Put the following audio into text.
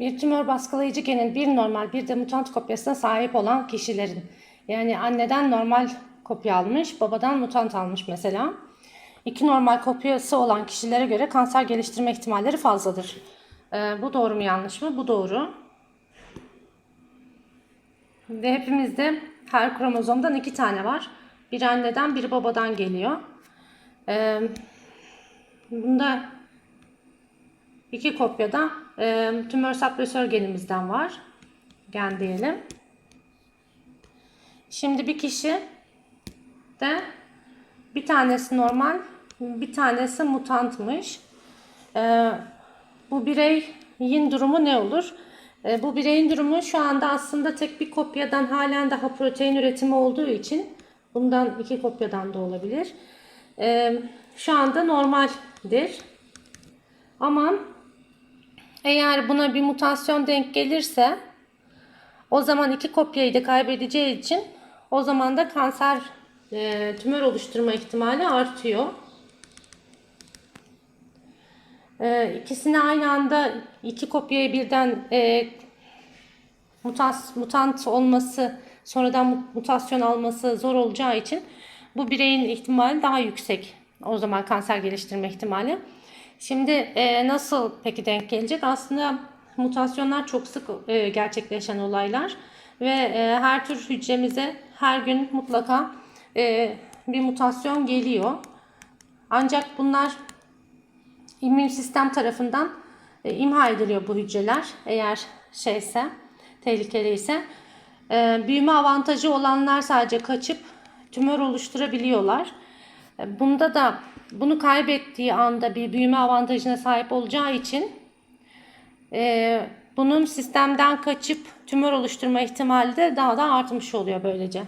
Bir tümör baskılayıcı genin bir normal bir de mutant kopyasına sahip olan kişilerin yani anneden normal kopya almış, babadan mutant almış mesela. İki normal kopyası olan kişilere göre kanser geliştirme ihtimalleri fazladır. Ee, bu doğru mu yanlış mı? Bu doğru. Ve hepimizde her kromozomdan iki tane var. Biri anneden, biri babadan geliyor. Ee, bunda iki kopyada e, tümör suppressor genimizden var. Gen diyelim. Şimdi bir kişi de bir tanesi normal, bir tanesi mutantmış. Ee, bu bireyin durumu ne olur? Ee, bu bireyin durumu şu anda aslında tek bir kopyadan halen daha protein üretimi olduğu için bundan iki kopyadan da olabilir. Ee, şu anda normaldir. Ama eğer buna bir mutasyon denk gelirse o zaman iki kopyayı da kaybedeceği için o zaman da kanser e, tümör oluşturma ihtimali artıyor. E, ikisini aynı anda iki kopyayı birden e, mutas, mutant olması sonradan mu- mutasyon alması zor olacağı için bu bireyin ihtimali daha yüksek. O zaman kanser geliştirme ihtimali. Şimdi e, nasıl peki denk gelecek? Aslında mutasyonlar çok sık e, gerçekleşen olaylar ve e, her tür hücremize her gün mutlaka e, bir mutasyon geliyor. Ancak bunlar immün sistem tarafından e, imha ediliyor bu hücreler eğer şeyse tehlikeli ise E, büyüme avantajı olanlar sadece kaçıp tümör oluşturabiliyorlar. E, Bunda da bunu kaybettiği anda bir büyüme avantajına sahip olacağı için e, bunun sistemden kaçıp tümör oluşturma ihtimali de daha da artmış oluyor böylece.